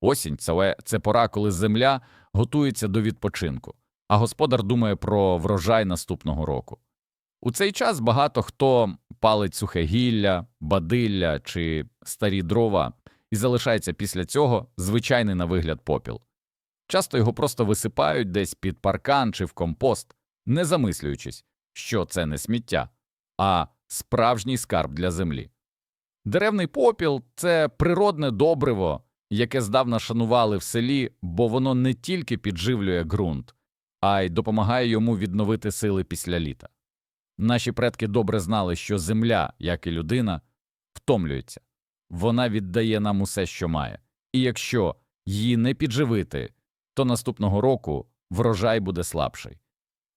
Осінь це, це пора, коли земля готується до відпочинку, а господар думає про врожай наступного року. У цей час багато хто палить сухе гілля, бадилля чи старі дрова, і залишається після цього звичайний на вигляд попіл. Часто його просто висипають десь під паркан чи в компост, не замислюючись, що це не сміття, а справжній скарб для землі. Деревний попіл це природне добриво, яке здавна шанували в селі, бо воно не тільки підживлює ґрунт, а й допомагає йому відновити сили після літа. Наші предки добре знали, що земля, як і людина, втомлюється, вона віддає нам усе, що має, і якщо її не підживити, то наступного року врожай буде слабший.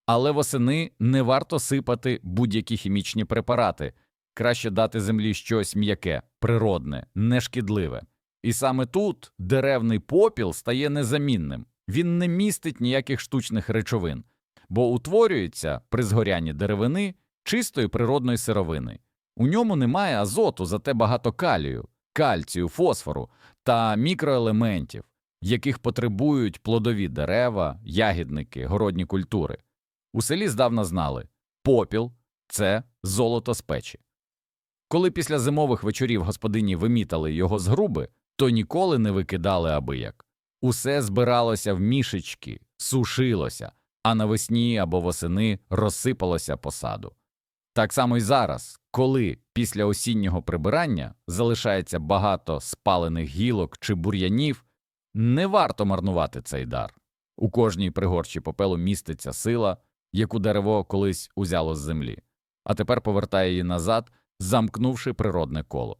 Але восени не варто сипати будь-які хімічні препарати, краще дати землі щось м'яке, природне, нешкідливе. І саме тут деревний попіл стає незамінним. Він не містить ніяких штучних речовин, бо утворюється при згорянні деревини чистої природної сировини. У ньому немає азоту, зате багато калію, кальцію, фосфору та мікроелементів, яких потребують плодові дерева, ягідники, городні культури. У селі здавна знали попіл це золото з печі. Коли після зимових вечорів господині вимітали його з груби, то ніколи не викидали абияк. Усе збиралося в мішечки, сушилося, а навесні або восени розсипалося по саду. Так само й зараз, коли після осіннього прибирання залишається багато спалених гілок чи бур'янів, не варто марнувати цей дар. У кожній пригорчі попелу міститься сила, яку дерево колись узяло з землі, а тепер повертає її назад, замкнувши природне коло.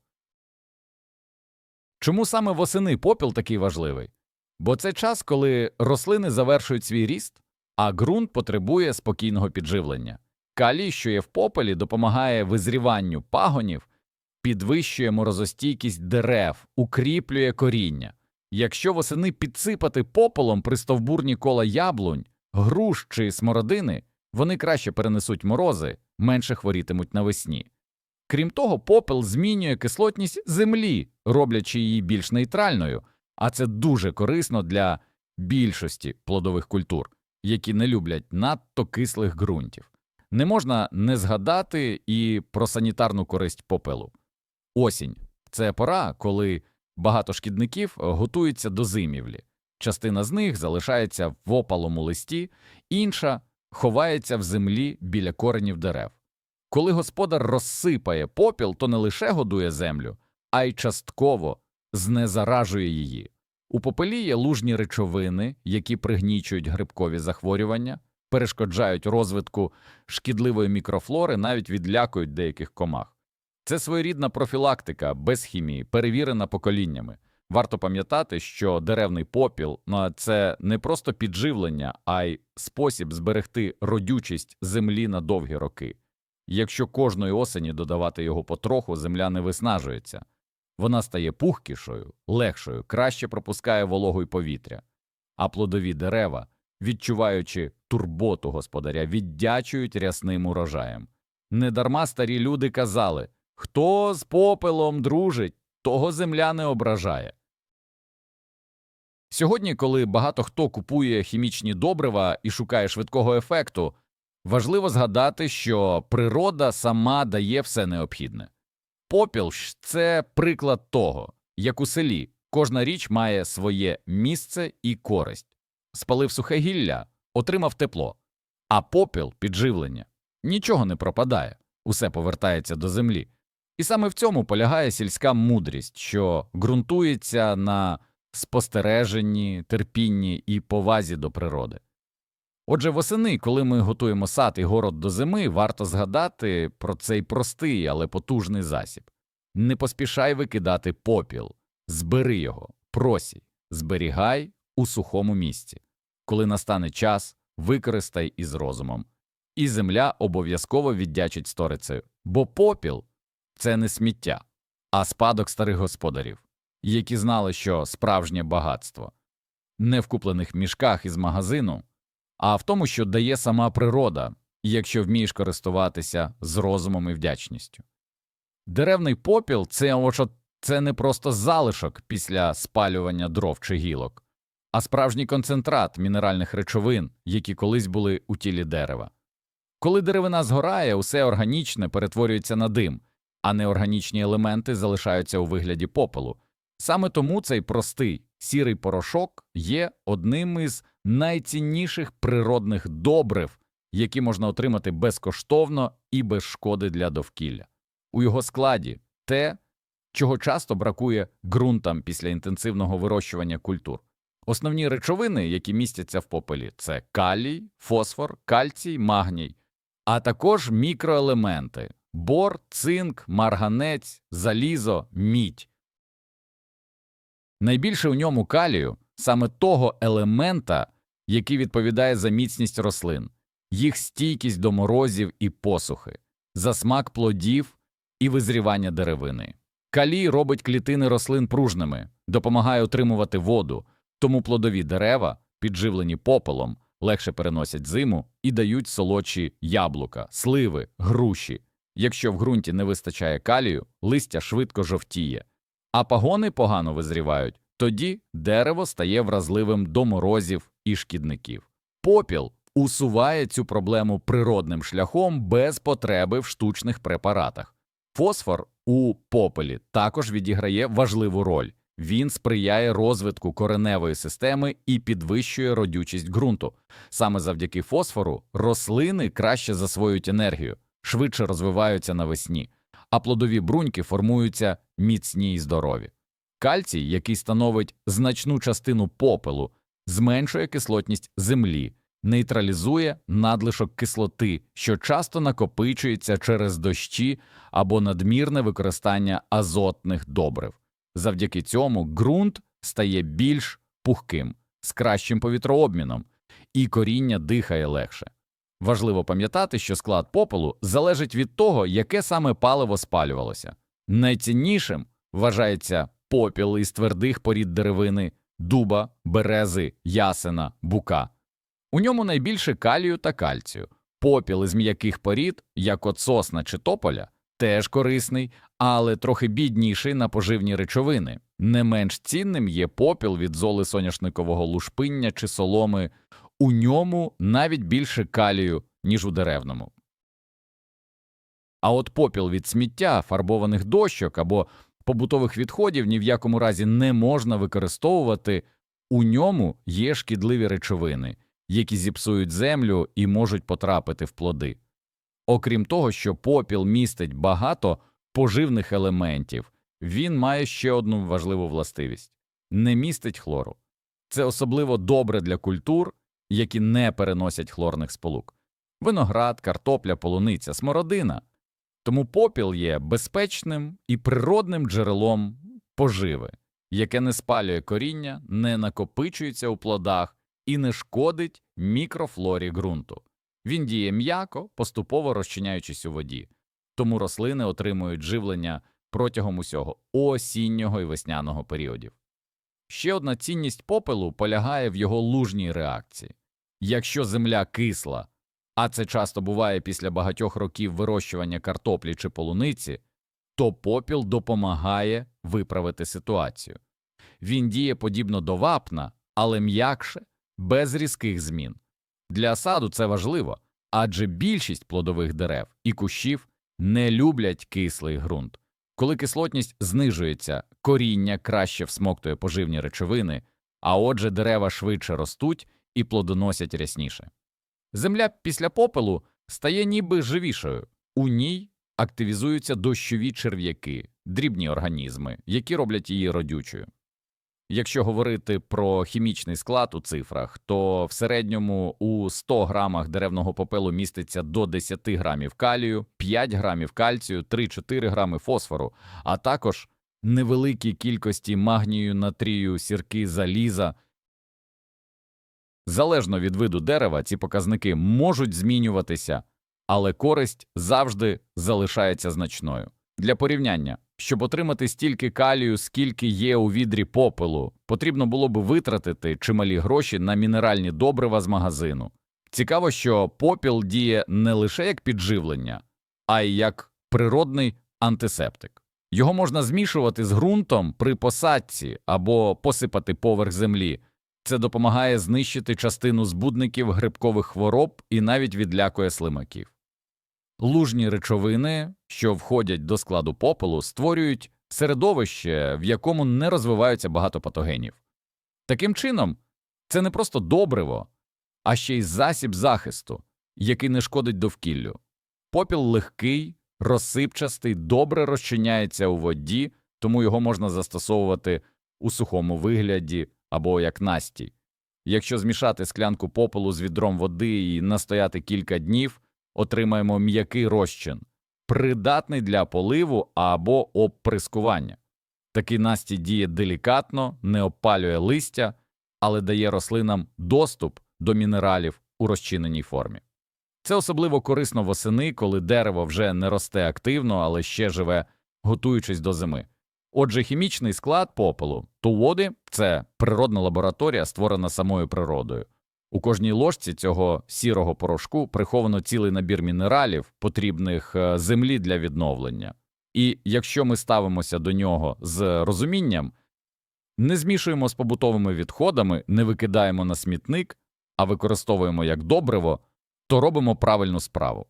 Чому саме восени попіл такий важливий? Бо це час, коли рослини завершують свій ріст, а ґрунт потребує спокійного підживлення. Калій, що є в попелі, допомагає визріванню пагонів, підвищує морозостійкість дерев, укріплює коріння. Якщо восени підсипати попелом при стовбурні кола яблунь, груш чи смородини, вони краще перенесуть морози, менше хворітимуть навесні. Крім того, попел змінює кислотність землі, роблячи її більш нейтральною, а це дуже корисно для більшості плодових культур, які не люблять надто кислих ґрунтів. Не можна не згадати і про санітарну користь попелу. Осінь це пора, коли багато шкідників готуються до зимівлі. Частина з них залишається в опалому листі, інша ховається в землі біля коренів дерев. Коли господар розсипає попіл, то не лише годує землю, а й частково знезаражує її. У попелі є лужні речовини, які пригнічують грибкові захворювання, перешкоджають розвитку шкідливої мікрофлори, навіть відлякують деяких комах. Це своєрідна профілактика без хімії, перевірена поколіннями. Варто пам'ятати, що деревний попіл ну, це не просто підживлення, а й спосіб зберегти родючість землі на довгі роки. Якщо кожної осені додавати його потроху, земля не виснажується. Вона стає пухкішою, легшою, краще пропускає вологу й повітря, а плодові дерева, відчуваючи турботу господаря, віддячують рясним урожаєм. Недарма старі люди казали хто з попелом дружить, того земля не ображає. Сьогодні, коли багато хто купує хімічні добрива і шукає швидкого ефекту, важливо згадати, що природа сама дає все необхідне. Попіл це приклад того, як у селі кожна річ має своє місце і користь. Спалив сухе гілля, отримав тепло, а попіл підживлення. Нічого не пропадає, усе повертається до землі. І саме в цьому полягає сільська мудрість, що ґрунтується на спостереженні, терпінні і повазі до природи. Отже, восени, коли ми готуємо сад і город до зими, варто згадати про цей простий, але потужний засіб. Не поспішай викидати попіл, збери його, просій, зберігай у сухому місці. Коли настане час, використай із розумом. І земля обов'язково віддячить сторицею, бо попіл це не сміття, а спадок старих господарів, які знали, що справжнє багатство не в куплених мішках із магазину, а в тому, що дає сама природа, якщо вмієш користуватися з розумом і вдячністю. Деревний попіл це це не просто залишок після спалювання дров чи гілок, а справжній концентрат мінеральних речовин, які колись були у тілі дерева. Коли деревина згорає, усе органічне перетворюється на дим, а неорганічні елементи залишаються у вигляді попелу. Саме тому цей простий сірий порошок є одним із найцінніших природних добрив, які можна отримати безкоштовно і без шкоди для довкілля. У його складі те, чого часто бракує ґрунтам після інтенсивного вирощування культур. Основні речовини, які містяться в попелі, це калій, фосфор, кальцій, магній, а також мікроелементи бор, цинк, марганець, залізо, мідь. Найбільше у ньому калію саме того елемента, який відповідає за міцність рослин, їх стійкість до морозів і посухи, за смак плодів і визрівання деревини. Калій робить клітини рослин пружними, допомагає отримувати воду, тому плодові дерева, підживлені попелом, легше переносять зиму і дають солодші яблука, сливи, груші. Якщо в ґрунті не вистачає калію, листя швидко жовтіє, а пагони погано визрівають, тоді дерево стає вразливим до морозів і шкідників. Попіл усуває цю проблему природним шляхом без потреби в штучних препаратах. Фосфор у попелі також відіграє важливу роль. Він сприяє розвитку кореневої системи і підвищує родючість ґрунту. Саме завдяки фосфору рослини краще засвоюють енергію, швидше розвиваються навесні, а плодові бруньки формуються міцні й здорові. Кальцій, який становить значну частину попелу, зменшує кислотність землі, нейтралізує надлишок кислоти, що часто накопичується через дощі або надмірне використання азотних добрив. Завдяки цьому ґрунт стає більш пухким, з кращим повітрообміном, і коріння дихає легше. Важливо пам'ятати, що склад попелу залежить від того, яке саме паливо спалювалося. Найціннішим вважається попіл із твердих порід деревини, дуба, берези, ясена, бука. У ньому найбільше калію та кальцію. Попіл із м'яких порід, як от сосна чи тополя, теж корисний, але трохи бідніший на поживні речовини. Не менш цінним є попіл від золи соняшникового лушпиння чи соломи. У ньому навіть більше калію, ніж у деревному. А от попіл від сміття, фарбованих дощок або побутових відходів ні в якому разі не можна використовувати, у ньому є шкідливі речовини, які зіпсують землю і можуть потрапити в плоди. Окрім того, що попіл містить багато поживних елементів, він має ще одну важливу властивість не містить хлору. Це особливо добре для культур, які не переносять хлорних сполук виноград, картопля, полуниця, смородина. Тому попіл є безпечним і природним джерелом поживи, яке не спалює коріння, не накопичується у плодах і не шкодить мікрофлорі ґрунту. Він діє м'яко, поступово розчиняючись у воді, тому рослини отримують живлення протягом усього осіннього і весняного періодів. Ще одна цінність попелу полягає в його лужній реакції. Якщо земля кисла, а це часто буває після багатьох років вирощування картоплі чи полуниці, то попіл допомагає виправити ситуацію. Він діє подібно до вапна, але м'якше, без різких змін. Для саду це важливо, адже більшість плодових дерев і кущів не люблять кислий ґрунт. Коли кислотність знижується, коріння краще всмоктує поживні речовини, а отже дерева швидше ростуть і плодоносять рясніше. Земля після попелу стає ніби живішою, у ній активізуються дощові черв'яки, дрібні організми, які роблять її родючою. Якщо говорити про хімічний склад у цифрах, то в середньому у 100 грамах деревного попелу міститься до 10 грамів калію, 5 грамів кальцію, 3-4 грами фосфору, а також невеликі кількості магнію, натрію, сірки, заліза. Залежно від виду дерева, ці показники можуть змінюватися, але користь завжди залишається значною. Для порівняння, щоб отримати стільки калію, скільки є у відрі попелу, потрібно було б витратити чималі гроші на мінеральні добрива з магазину. Цікаво, що попіл діє не лише як підживлення, а й як природний антисептик. Його можна змішувати з ґрунтом при посадці або посипати поверх землі. Це допомагає знищити частину збудників грибкових хвороб і навіть відлякує слимаків. Лужні речовини, що входять до складу попелу, створюють середовище, в якому не розвиваються багато патогенів. Таким чином, це не просто добриво, а ще й засіб захисту, який не шкодить довкіллю. Попіл легкий, розсипчастий, добре розчиняється у воді, тому його можна застосовувати у сухому вигляді або як настій. Якщо змішати склянку попелу з відром води і настояти кілька днів, отримаємо м'який розчин, придатний для поливу або обприскування. Такий настій діє делікатно, не опалює листя, але дає рослинам доступ до мінералів у розчиненій формі. Це особливо корисно восени, коли дерево вже не росте активно, але ще живе, готуючись до зими. Отже, хімічний склад попелу тулоди – це природна лабораторія, створена самою природою. У кожній ложці цього сірого порошку приховано цілий набір мінералів, потрібних е, землі для відновлення. І якщо ми ставимося до нього з розумінням, не змішуємо з побутовими відходами, не викидаємо на смітник, а використовуємо як добриво, то робимо правильну справу.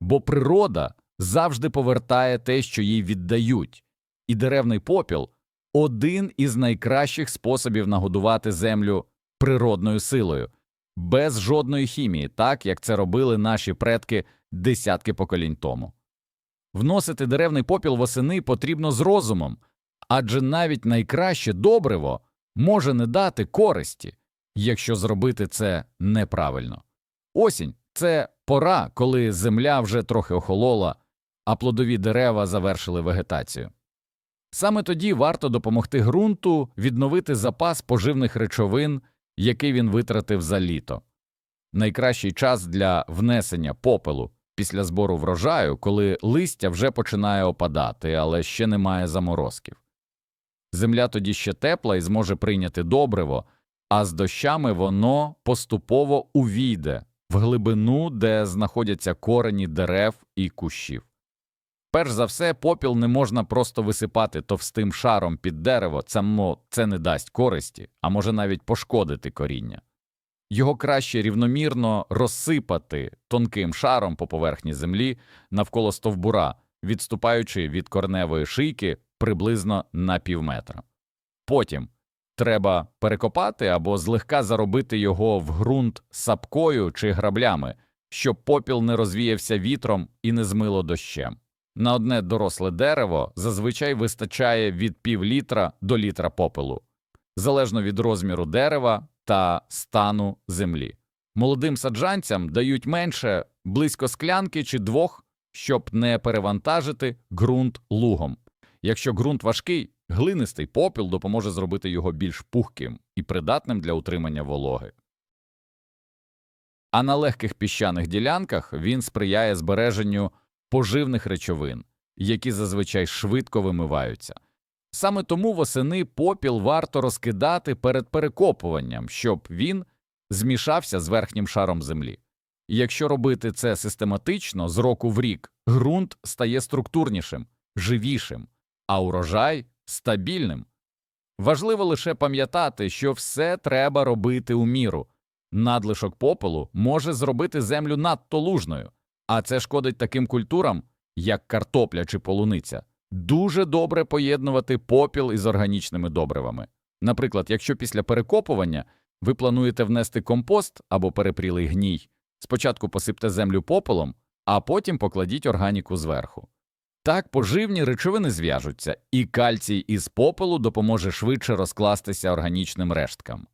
Бо природа завжди повертає те, що їй віддають, і деревний попіл один із найкращих способів нагодувати землю природною силою, без жодної хімії, так як це робили наші предки десятки поколінь тому. Вносити деревний попіл восени потрібно з розумом, адже навіть найкраще добриво може не дати користі, якщо зробити це неправильно. Осінь це пора, коли земля вже трохи охолола, а плодові дерева завершили вегетацію. Саме тоді варто допомогти ґрунту відновити запас поживних речовин, який він витратив за літо. Найкращий час для внесення попелу після збору врожаю, коли листя вже починає опадати, але ще немає заморозків. Земля тоді ще тепла і зможе прийняти добриво, а з дощами воно поступово увійде в глибину, де знаходяться корені дерев і кущів. Перш за все, попіл не можна просто висипати товстим шаром під дерево, само це не дасть користі, а може навіть пошкодити коріння. Його краще рівномірно розсипати тонким шаром по поверхні землі навколо стовбура, відступаючи від корневої шийки приблизно на півметра. Потім треба перекопати або злегка заробити його в ґрунт сапкою чи граблями, щоб попіл не розвіявся вітром і не змило дощем. На одне доросле дерево зазвичай вистачає від пів літра до літра попелу, залежно від розміру дерева та стану землі. Молодим саджанцям дають менше близько склянки чи двох, щоб не перевантажити ґрунт лугом. Якщо ґрунт важкий, глинистий попіл допоможе зробити його більш пухким і придатним для утримання вологи. А на легких піщаних ділянках він сприяє збереженню поживних речовин, які зазвичай швидко вимиваються. Саме тому восени попіл варто розкидати перед перекопуванням, щоб він змішався з верхнім шаром землі. Якщо робити це систематично з року в рік, ґрунт стає структурнішим, живішим, а урожай стабільним. Важливо лише пам'ятати, що все треба робити у міру. Надлишок попелу може зробити землю надто лужною, а це шкодить таким культурам, як картопля чи полуниця. Дуже добре поєднувати попіл із органічними добривами. Наприклад, якщо після перекопування ви плануєте внести компост або перепрілий гній, спочатку посипте землю попелом, а потім покладіть органіку зверху. Так поживні речовини зв'яжуться, і кальцій із попелу допоможе швидше розкластися органічним решткам.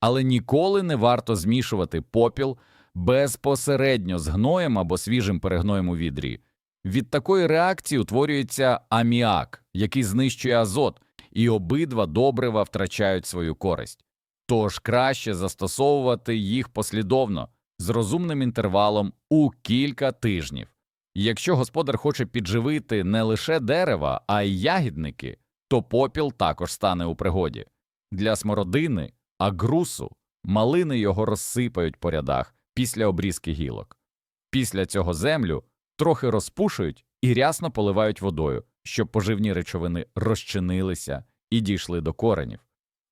Але ніколи не варто змішувати попіл безпосередньо з гноєм або свіжим перегноєм у відрі. Від такої реакції утворюється аміак, який знищує азот, і обидва добрива втрачають свою користь. Тож краще застосовувати їх послідовно з розумним інтервалом у кілька тижнів. Якщо господар хоче підживити не лише дерева, а й ягідники, то попіл також стане у пригоді. Для смородини, агрусу, малини його розсипають по рядах після обрізки гілок. Після цього землю трохи розпушують і рясно поливають водою, щоб поживні речовини розчинилися і дійшли до коренів.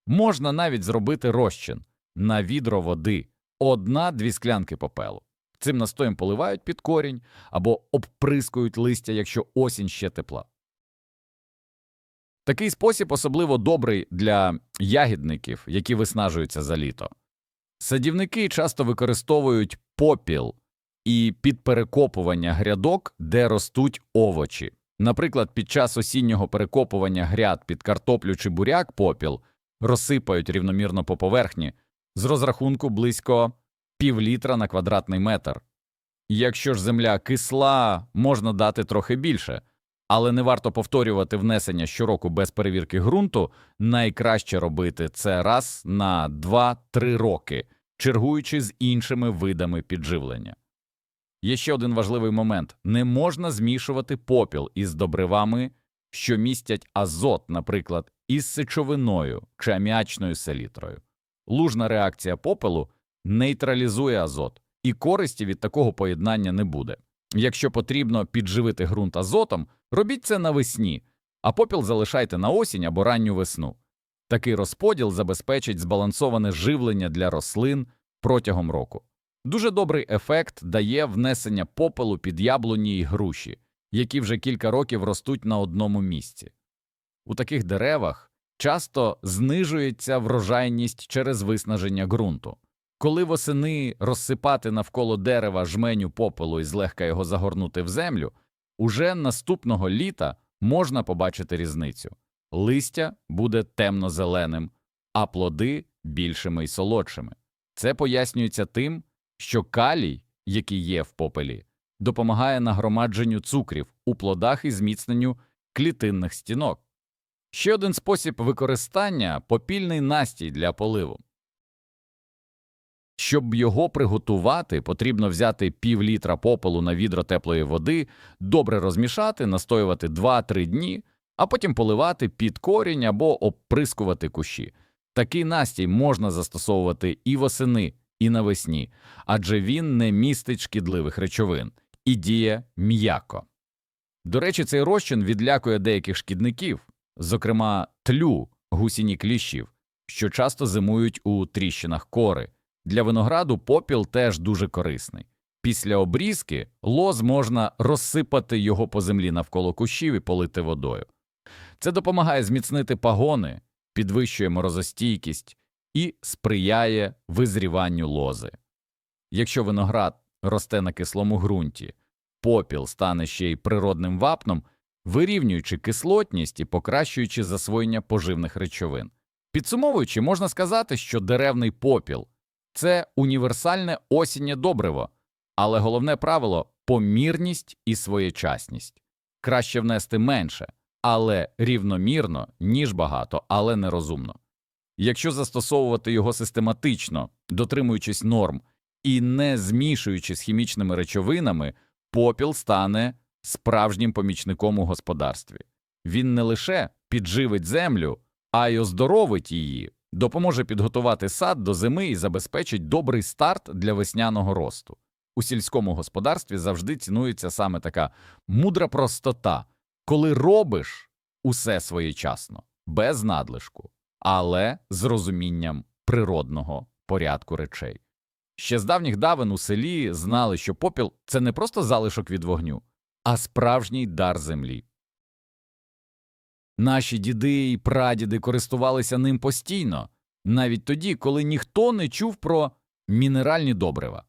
Можна навіть зробити розчин на відро води, одна-дві склянки попелу. Цим настоєм поливають під корінь або обприскують листя, якщо осінь ще тепла. Такий спосіб особливо добрий для ягідників, які виснажуються за літо. Садівники часто використовують попіл і підперекопування грядок, де ростуть овочі. Наприклад, під час осіннього перекопування гряд під картоплю чи буряк попіл розсипають рівномірно по поверхні з розрахунку близько півлітра на квадратний метр. Якщо ж земля кисла, можна дати трохи більше, але не варто повторювати внесення щороку без перевірки ґрунту. Найкраще робити це раз на 2-3 роки, чергуючи з іншими видами підживлення. Є ще один важливий момент: не можна змішувати попіл із добривами, що містять азот, наприклад, із сечовиною чи аміачною селітрою. Лужна реакція попелу нейтралізує азот, і користі від такого поєднання не буде. Якщо потрібно підживити ґрунт азотом, робіть це навесні, а попіл залишайте на осінь або ранню весну. Такий розподіл забезпечить збалансоване живлення для рослин протягом року. Дуже добрий ефект дає внесення попелу під яблуні й груші, які вже кілька років ростуть на одному місці. У таких деревах часто знижується врожайність через виснаження ґрунту. Коли восени розсипати навколо дерева жменю попелу і злегка його загорнути в землю, уже наступного літа можна побачити різницю. Листя буде темно-зеленим, а плоди більшими й солодшими. Це пояснюється тим, що калій, який є в попелі, допомагає нагромадженню цукрів у плодах і зміцненню клітинних стінок. Ще один спосіб використання попільний настій для поливу. Щоб його приготувати, потрібно взяти пів літра попелу на відро теплої води, добре розмішати, настоювати 2-3 дні, а потім поливати під корінь або обприскувати кущі. Такий настій можна застосовувати і восени, і навесні, адже він не містить шкідливих речовин і діє м'яко. До речі, цей розчин відлякує деяких шкідників, зокрема тлю гусіні кліщів, що часто зимують у тріщинах кори. Для винограду попіл теж дуже корисний. Після обрізки лоз можна розсипати його по землі навколо кущів і полити водою. Це допомагає зміцнити пагони, підвищує морозостійкість і сприяє визріванню лози. Якщо виноград росте на кислому ґрунті, попіл стане ще й природним вапном, вирівнюючи кислотність і покращуючи засвоєння поживних речовин. Підсумовуючи, можна сказати, що деревний попіл це універсальне осіннє добриво, але головне правило помірність і своєчасність. Краще внести менше, але рівномірно, ніж багато, але нерозумно. Якщо застосовувати його систематично, дотримуючись норм і не змішуючи з хімічними речовинами, попіл стане справжнім помічником у господарстві. Він не лише підживить землю, а й оздоровить її, допоможе підготувати сад до зими і забезпечить добрий старт для весняного росту. У сільському господарстві завжди цінується саме така мудра простота, коли робиш усе своєчасно, без надлишку, але з розумінням природного порядку речей. Ще з давніх давен у селі знали, що попіл це не просто залишок від вогню, а справжній дар землі. Наші діди і прадіди користувалися ним постійно, навіть тоді, коли ніхто не чув про мінеральні добрива.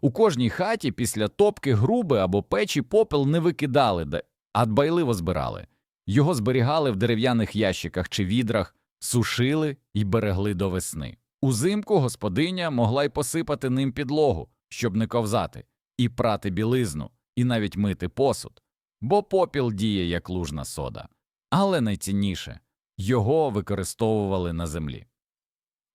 У кожній хаті після топки груби або печі попел не викидали, а дбайливо збирали. Його зберігали в дерев'яних ящиках чи відрах, сушили і берегли до весни. Узимку господиня могла й посипати ним підлогу, щоб не ковзати, і прати білизну, і навіть мити посуд, бо попіл діє як лужна сода. Але найцінніше його використовували на землі.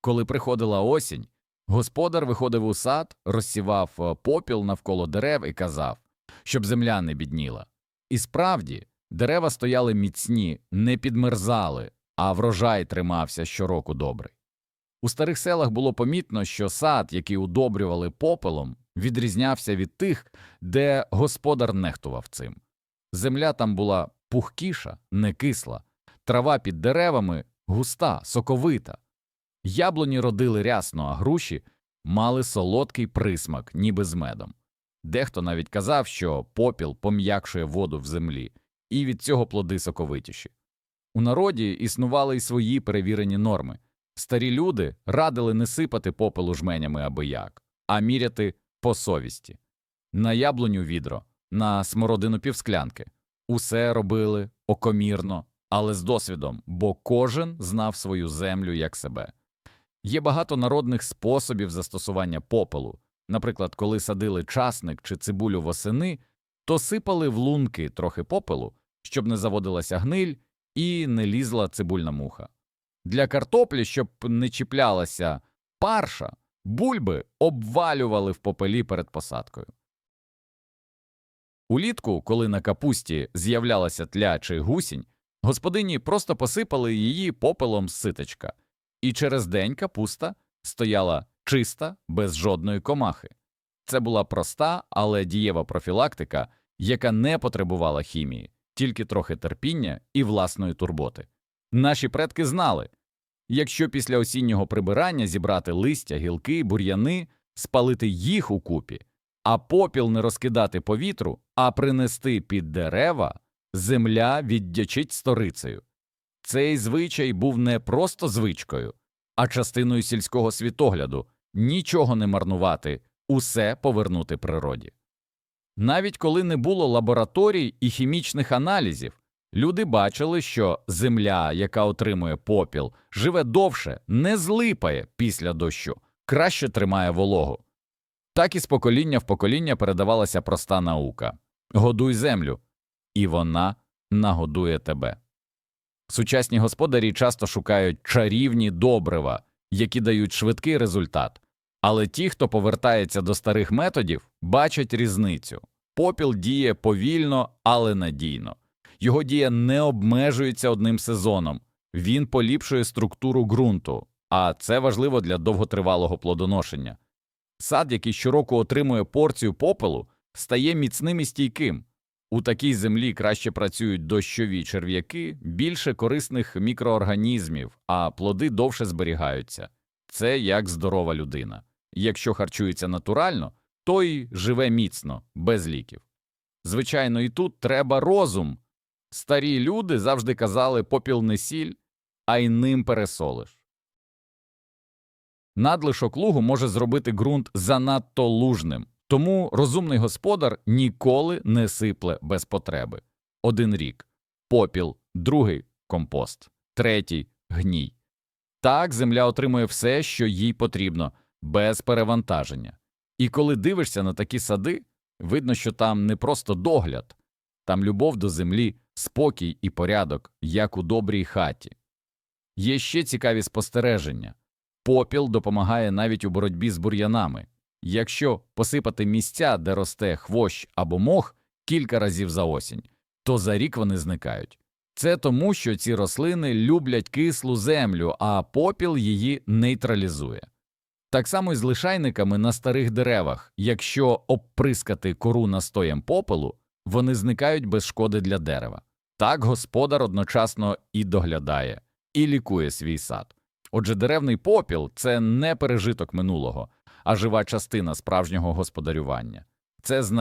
Коли приходила осінь, господар виходив у сад, розсівав е, попіл навколо дерев і казав, щоб земля не бідніла. І справді, дерева стояли міцні, не підмерзали, а врожай тримався щороку добрий. У старих селах було помітно, що сад, який удобрювали попелом, відрізнявся від тих, де господар нехтував цим. Земля там була пухкіша, не кисла, трава під деревами густа, соковита. Яблуні родили рясно, а груші мали солодкий присмак, ніби з медом. Дехто навіть казав, що попіл пом'якшує воду в землі, і від цього плоди соковитіші. У народі існували й свої перевірені норми. Старі люди радили не сипати попелу жменями аби як, а міряти по совісті. На яблуню відро, на смородину півсклянки. Усе робили окомірно, але з досвідом, бо кожен знав свою землю як себе. Є багато народних способів застосування попелу. Наприклад, коли садили часник чи цибулю восени, то сипали в лунки трохи попелу, щоб не заводилася гниль і не лізла цибульна муха. Для картоплі, щоб не чіплялася парша, бульби обвалювали в попелі перед посадкою. Улітку, коли на капусті з'являлася тля чи гусінь, господині просто посипали її попелом з ситочка, і через день капуста стояла чиста, без жодної комахи. Це була проста, але дієва профілактика, яка не потребувала хімії, тільки трохи терпіння і власної турботи. Наші предки знали, якщо після осіннього прибирання зібрати листя, гілки, бур'яни, спалити їх у купі, а попіл не розкидати по вітру, а принести під дерева, земля віддячить сторицею. Цей звичай був не просто звичкою, а частиною сільського світогляду нічого не марнувати, усе повернути природі. Навіть коли не було лабораторій і хімічних аналізів, люди бачили, що земля, яка отримує попіл, живе довше, не злипає після дощу, краще тримає вологу. Так і з покоління в покоління передавалася проста наука годуй землю, і вона нагодує тебе. Сучасні господарі часто шукають чарівні добрива, які дають швидкий результат, але ті, хто повертається до старих методів, бачать різницю. Попіл діє повільно, але надійно. Його дія не обмежується одним сезоном, він поліпшує структуру ґрунту, а це важливо для довготривалого плодоношення. Сад, який щороку отримує порцію попелу, стає міцним і стійким. У такій землі краще працюють дощові черв'яки, більше корисних мікроорганізмів, а плоди довше зберігаються. Це як здорова людина. Якщо харчується натурально, то й живе міцно, без ліків. Звичайно, і тут треба розум. Старі люди завжди казали попіл не сіль, а й ним пересолиш. Надлишок лугу може зробити ґрунт занадто лужним, тому розумний господар ніколи не сипле без потреби. Один рік попіл, другий компост, третій гній. Так земля отримує все, що їй потрібно, без перевантаження. І коли дивишся на такі сади, видно, що там не просто догляд, там любов до землі, спокій і порядок, як у добрій хаті. Є ще цікаві спостереження. Попіл допомагає навіть у боротьбі з бур'янами. Якщо посипати місця, де росте хвощ або мох кілька разів за осінь, то за рік вони зникають. Це тому, що ці рослини люблять кислу землю, а попіл її нейтралізує. Так само і з лишайниками на старих деревах, якщо обприскати кору настоєм попелу, вони зникають без шкоди для дерева. Так господар одночасно і доглядає, і лікує свій сад. Отже, деревний попіл це не пережиток минулого, а жива частина справжнього господарювання. Це